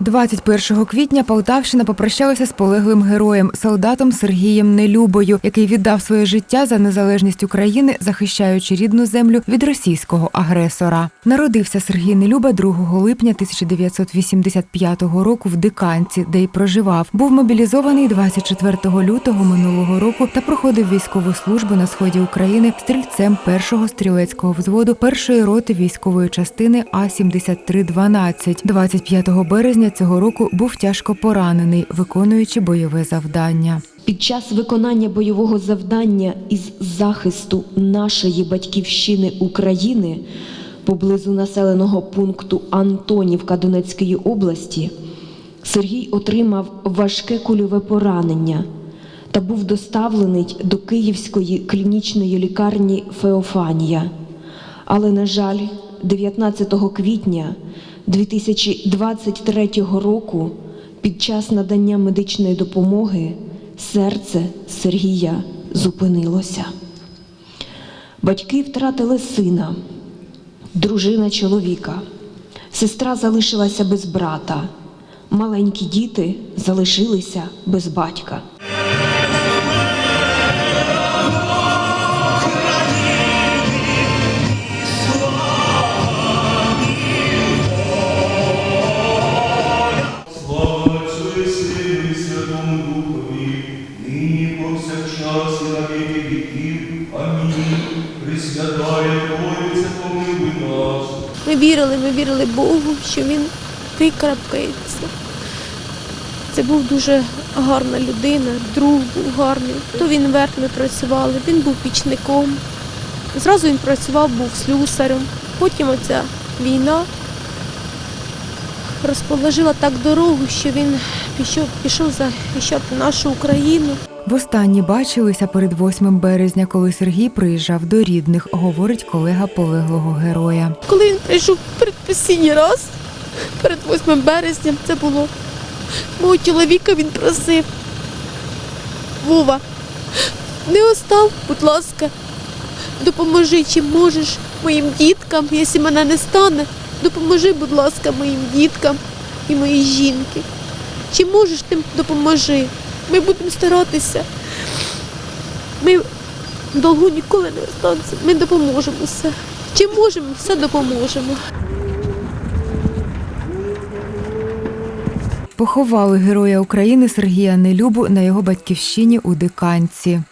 21 квітня Полтавщина попрощалася з полеглим героєм, солдатом Сергієм Нелюбою, який віддав своє життя за незалежність України, захищаючи рідну землю від російського агресора. Народився Сергій Нелюба 2 липня 1985 року в Диканці, де й проживав. Був мобілізований 24 лютого минулого року та проходив військову службу на сході України стрільцем першого стрілецького взводу першої роти військової частини А 7312 25 березня цього року був тяжко поранений, виконуючи бойове завдання. Під час виконання бойового завдання із захисту нашої батьківщини України поблизу населеного пункту Антонівка Донецької області Сергій отримав важке кульове поранення та був доставлений до Київської клінічної лікарні Феофанія. Але, на жаль, 19 квітня 2023 року під час надання медичної допомоги серце Сергія зупинилося. Батьки втратили сина, дружина чоловіка, сестра залишилася без брата, маленькі діти залишилися без батька. Святому Духові, нині повсякчас і на віки віків. Амінь. Пресвятая Троїця, помилуй нас. Ми вірили, ми вірили Богу, що він викрапкається. Це був дуже гарна людина, друг був гарний. То він верх ми працювали, він був пічником. Зразу він працював, був слюсарем. Потім оця війна розположила так дорогу, що він пішов, пішов захищати нашу Україну. Востаннє бачилися перед 8 березня, коли Сергій приїжджав до рідних, говорить колега полеглого героя. Коли він прийшов передпосінній раз, перед 8 березня, це було мого чоловіка він просив. Вова, не остав, будь ласка, допоможи, чим можеш моїм діткам, якщо мене не стане, допоможи, будь ласка, моїм діткам і моїй жінки. Чим можеш, тим допоможи. Ми будемо старатися. Ми в ніколи не останемося. Ми допоможемо все. Чим можемо, все допоможемо. Поховали героя України Сергія Нелюбу на його батьківщині у Диканці.